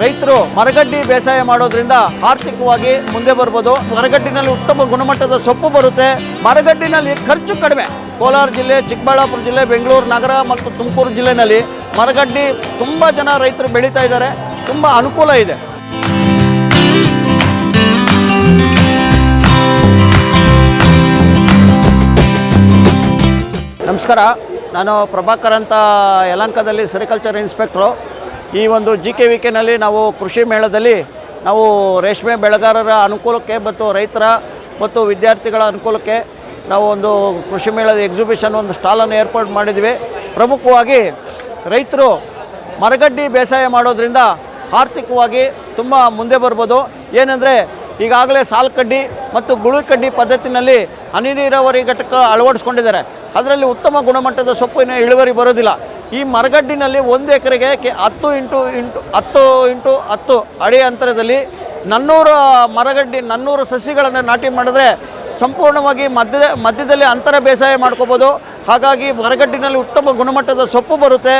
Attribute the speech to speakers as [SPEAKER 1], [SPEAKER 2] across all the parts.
[SPEAKER 1] ರೈತರು ಮರಗಡ್ಡಿ ಬೇಸಾಯ ಮಾಡೋದ್ರಿಂದ ಆರ್ಥಿಕವಾಗಿ ಮುಂದೆ ಬರ್ಬೋದು. ಮರಗಡ್ಡಿನಲ್ಲಿ ಉತ್ತಮ ಗುಣಮಟ್ಟದ ಸೊಪ್ಪು ಬರುತ್ತೆ. ಮರಗಡ್ಡಿನಲ್ಲಿ ಖರ್ಚು ಕಡಿಮೆ. ಕೋಲಾರ ಜಿಲ್ಲೆ, ಚಿಕ್ಕಬಳ್ಳಾಪುರ ಜಿಲ್ಲೆ, ಬೆಂಗಳೂರು, ನಗರ ಮತ್ತು ತುಮಕೂರು ಜಿಲ್ಲೆನಲ್ಲಿ ಮರಗಡ್ಡಿ ತುಂಬ ಜನ ರೈತರು ಬೆಳೀತಾ ಇದ್ದಾರೆ. ತುಂಬ ಅನುಕೂಲ ಇದೆ. ನಮಸ್ಕಾರ. ನಾನು ಪ್ರಭಾಕರ್ ಅಂತ ಯಲಂಕದಲ್ಲಿ ಸೆರಿಕಲ್ಚರ್ ಇನ್ಸ್ಪೆಕ್ಟ್ರು. ಈ ಒಂದು ಜಿ ಕೆ ವಿ ಕೆನಲ್ಲಿ ನಾವು ಕೃಷಿ ಮೇಳದಲ್ಲಿ ನಾವು ರೇಷ್ಮೆ ಬೆಳೆಗಾರರ ಅನುಕೂಲಕ್ಕೆ ಮತ್ತು ರೈತರ ಮತ್ತು ವಿದ್ಯಾರ್ಥಿಗಳ ಅನುಕೂಲಕ್ಕೆ ನಾವು ಒಂದು ಕೃಷಿ ಮೇಳದ ಎಕ್ಸಿಬಿಷನ್ ಒಂದು ಸ್ಟಾಲನ್ನು ಏರ್ಪಾಡು ಮಾಡಿದ್ವಿ. ಪ್ರಮುಖವಾಗಿ ರೈತರು ಮರಗಡ್ಡಿ ಬೇಸಾಯ ಮಾಡೋದ್ರಿಂದ ಆರ್ಥಿಕವಾಗಿ ತುಂಬ ಮುಂದೆ ಬರ್ಬೋದು. ಏನೆಂದರೆ ಈಗಾಗಲೇ ಸಾಲ್ಕಡ್ಡಿ ಮತ್ತು ಗುಳಿ ಕಡ್ಡಿ ಪದ್ಧತಿನಲ್ಲಿ ಹನಿ ನೀರಾವರಿ ಘಟಕ ಅಳವಡಿಸ್ಕೊಂಡಿದ್ದಾರೆ. ಅದರಲ್ಲಿ ಉತ್ತಮ ಗುಣಮಟ್ಟದ ಸೊಪ್ಪಿನ ಇಳುವರಿ ಬರೋದಿಲ್ಲ. ಈ ಮರಗಡ್ಡಿನಲ್ಲಿ ಒಂದು ಎಕರೆಗೆ ಕೆ ಹತ್ತು ಇಂಟು ಇಂಟು ಹತ್ತು ಇಂಟು ಹತ್ತು ಅಡಿ ಅಂತರದಲ್ಲಿ ನನ್ನೂರು ಮರಗಡ್ಡಿ ನನ್ನೂರು ಸಸಿಗಳನ್ನು ನಾಟಿ ಮಾಡಿದ್ರೆ ಸಂಪೂರ್ಣವಾಗಿ ಮಧ್ಯದ, ಮಧ್ಯದಲ್ಲಿ ಅಂತರ ಬೇಸಾಯ ಮಾಡ್ಕೋಬೋದು. ಹಾಗಾಗಿ ಮರಗಡ್ಡಿನಲ್ಲಿ ಉತ್ತಮ ಗುಣಮಟ್ಟದ ಸೊಪ್ಪು ಬರುತ್ತೆ.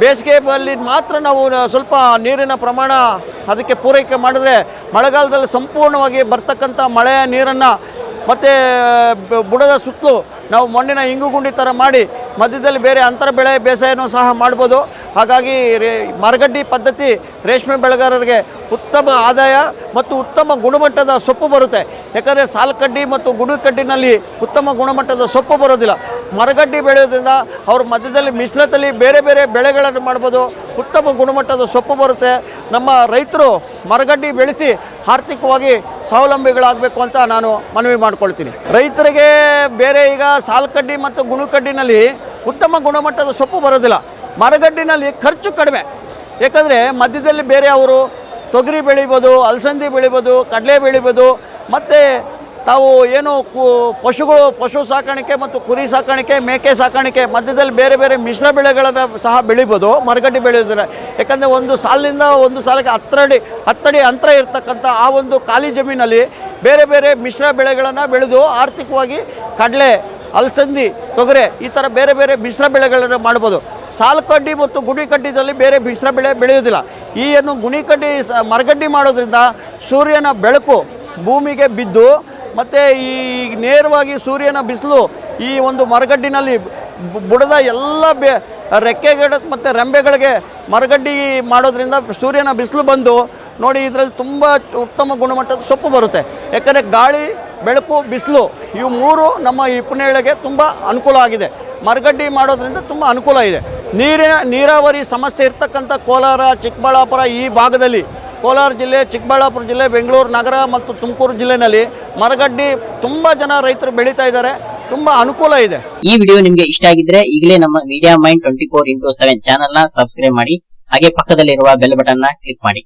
[SPEAKER 1] ಬೇಸಿಗೆಯಲ್ಲಿ ಮಾತ್ರ ನಾವು ಸ್ವಲ್ಪ ನೀರಿನ ಪ್ರಮಾಣ ಅದಕ್ಕೆ ಪೂರೈಕೆ ಮಾಡಿದ್ರೆ ಮಳೆಗಾಲದಲ್ಲಿ ಸಂಪೂರ್ಣವಾಗಿ ಬರ್ತಕ್ಕಂಥ ಮಳೆಯ ನೀರನ್ನು ಮತ್ತು ಬುಡದ ಸುತ್ತಲೂ ನಾವು ಮಣ್ಣಿನ ಇಂಗುಗುಂಡಿ ಥರ ಮಾಡಿ ಮಧ್ಯದಲ್ಲಿ ಬೇರೆ ಅಂತರ ಬೆಳೆ ಬೇಸಾಯನೂ ಸಹ ಮಾಡ್ಬೋದು. ಹಾಗಾಗಿ ರೇ, ಮರಗಡ್ಡಿ ಪದ್ಧತಿ ರೇಷ್ಮೆ ಬೆಳೆಗಾರರಿಗೆ ಉತ್ತಮ ಆದಾಯ ಮತ್ತು ಉತ್ತಮ ಗುಣಮಟ್ಟದ ಸೊಪ್ಪು ಬರುತ್ತೆ. ಯಾಕಂದರೆ ಸಾಲ್ಕಡ್ಡಿ ಮತ್ತು ಗುಡುಕಡ್ಡಿನಲ್ಲಿ ಉತ್ತಮ ಗುಣಮಟ್ಟದ ಸೊಪ್ಪು ಬರೋದಿಲ್ಲ. ಮರಗಡ್ಡಿ ಬೆಳೆಯೋದ್ರಿಂದ ಅವ್ರ ಮಧ್ಯದಲ್ಲಿ ಮಿಶ್ರತಲ್ಲಿ ಬೇರೆ ಬೇರೆ ಬೆಳೆಗಳನ್ನು ಮಾಡ್ಬೋದು. ಉತ್ತಮ ಗುಣಮಟ್ಟದ ಸೊಪ್ಪು ಬರುತ್ತೆ. ನಮ್ಮ ರೈತರು ಮರಗಡ್ಡಿ ಬೆಳೆಸಿ ಆರ್ಥಿಕವಾಗಿ ಸ್ವಾವಲಂಬಿಗಳಾಗಬೇಕು ಅಂತ ನಾನು ಮನವಿ ಮಾಡ್ಕೊಳ್ತೀನಿ. ರೈತರಿಗೆ ಬೇರೆ ಈಗ ಸಾಲ್ಕಡ್ಡಿ ಮತ್ತು ಗುಣಕಡ್ಡಿನಲ್ಲಿ ಉತ್ತಮ ಗುಣಮಟ್ಟದ ಸೊಪ್ಪು ಬರೋದಿಲ್ಲ. ಮರಗಡ್ಡಿನಲ್ಲಿ ಖರ್ಚು ಕಡಿಮೆ. ಏಕೆಂದರೆ ಮಧ್ಯದಲ್ಲಿ ಬೇರೆ ಅವರು ತೊಗರಿ ಬೆಳಿಬೋದು, ಅಲಸಂದಿ ಬೆಳಿಬೋದು, ಕಡಲೆ ಬೆಳಿಬೋದು, ಮತ್ತು ತಾವು ಏನು ಪಶುಗಳು, ಪಶು ಸಾಕಾಣಿಕೆ ಮತ್ತು ಕುರಿ ಸಾಕಾಣಿಕೆ, ಮೇಕೆ ಸಾಕಾಣಿಕೆ, ಮಧ್ಯದಲ್ಲಿ ಬೇರೆ ಬೇರೆ ಮಿಶ್ರ ಬೆಳೆಗಳನ್ನು ಸಹ ಬೆಳಿಬೋದು, ಮರಗಡ್ಡಿ ಬೆಳೆಯೋದ್ರೆ ಯಾಕಂದರೆ ಒಂದು ಸಾಲಿನಿಂದ ಒಂದು ಸಾಲಕ್ಕೆ ಹತ್ತಡಿ ಹತ್ತಡಿ ಅಂತರ ಇರ್ತಕ್ಕಂಥ ಆ ಒಂದು ಖಾಲಿ ಜಮೀನಲ್ಲಿ ಬೇರೆ ಬೇರೆ ಮಿಶ್ರ ಬೆಳೆಗಳನ್ನು ಬೆಳೆದು ಆರ್ಥಿಕವಾಗಿ ಕಡಲೆ ಅಲಸಂದಿ, ತೊಗರೆ, ಈ ಥರ ಬೇರೆ ಬೇರೆ ಮಿಶ್ರ ಬೆಳೆಗಳನ್ನು ಮಾಡ್ಬೋದು. ಸಾಲುಕಡ್ಡಿ ಮತ್ತು ಗುಣಿಕಡ್ಡಿದಲ್ಲಿ ಬೇರೆ ಮಿಶ್ರ ಬೆಳೆ ಬೆಳೆಯೋದಿಲ್ಲ ಈ ಏನು ಗುಣಿಕಡ್ಡಿ ಮರಗಡ್ಡಿ ಮಾಡೋದ್ರಿಂದ ಸೂರ್ಯನ ಬೆಳಕು ಭೂಮಿಗೆ ಬಿದ್ದು, ಮತ್ತು ಈ ನೇರವಾಗಿ ಸೂರ್ಯನ ಬಿಸಿಲು ಈ ಒಂದು ಮರಗಡ್ಡಿನಲ್ಲಿ ಬುಡದ ಎಲ್ಲ ಬೆ ರೆಕ್ಕೆಗಳ ಮತ್ತು ರೆಂಬೆಗಳಿಗೆ ಮರಗಡ್ಡಿ ಮಾಡೋದ್ರಿಂದ ಸೂರ್ಯನ ಬಿಸಿಲು ಬಂದು ನೋಡಿ ಇದರಲ್ಲಿ ತುಂಬ ಉತ್ತಮ ಗುಣಮಟ್ಟದ ಸೊಪ್ಪು ಬರುತ್ತೆ. ಯಾಕಂದರೆ ಗಾಳಿ, ಬೆಳಕು, ಬಿಸಿಲು ಇವು ಮೂರು ನಮ್ಮ ಈ ಪುಣ್ಯಗಳಿಗೆ ತುಂಬ ಅನುಕೂಲ ಆಗಿದೆ. ಮರಗಡ್ಡಿ ಮಾಡೋದ್ರಿಂದ ತುಂಬ ಅನುಕೂಲ ಇದೆ. ನೀರಿನ, ನೀರಾವರಿ ಸಮಸ್ಯೆ ಇರ್ತಕ್ಕಂಥ ಕೋಲಾರ, ಚಿಕ್ಕಬಳ್ಳಾಪುರ ಈ ಭಾಗದಲ್ಲಿ, ಕೋಲಾರ ಜಿಲ್ಲೆ, ಚಿಕ್ಕಬಳ್ಳಾಪುರ ಜಿಲ್ಲೆ, ಬೆಂಗಳೂರು ನಗರ ಮತ್ತು ತುಮಕೂರು ಜಿಲ್ಲೆಯಲ್ಲಿ ಮರಗಡ್ಡಿ ತುಂಬ ಜನ ರೈತರು ಬೆಳೀತಾ ಇದ್ದಾರೆ. ತುಂಬ ಅನುಕೂಲ ಇದೆ.
[SPEAKER 2] ಈ ವಿಡಿಯೋ ನಿಮ್ಗೆ ಇಷ್ಟ ಆಗಿದ್ರೆ ಈಗಲೇ ನಮ್ಮ media mind twenty four into seven ಚಾನಲ್ನ ಸಬ್ಸ್ಕ್ರೈಬ್ ಮಾಡಿ, ಹಾಗೆ ಪಕ್ಕದಲ್ಲಿರುವ ಬೆಲ್ ಬಟನ್ನ ಕ್ಲಿಕ್ ಮಾಡಿ.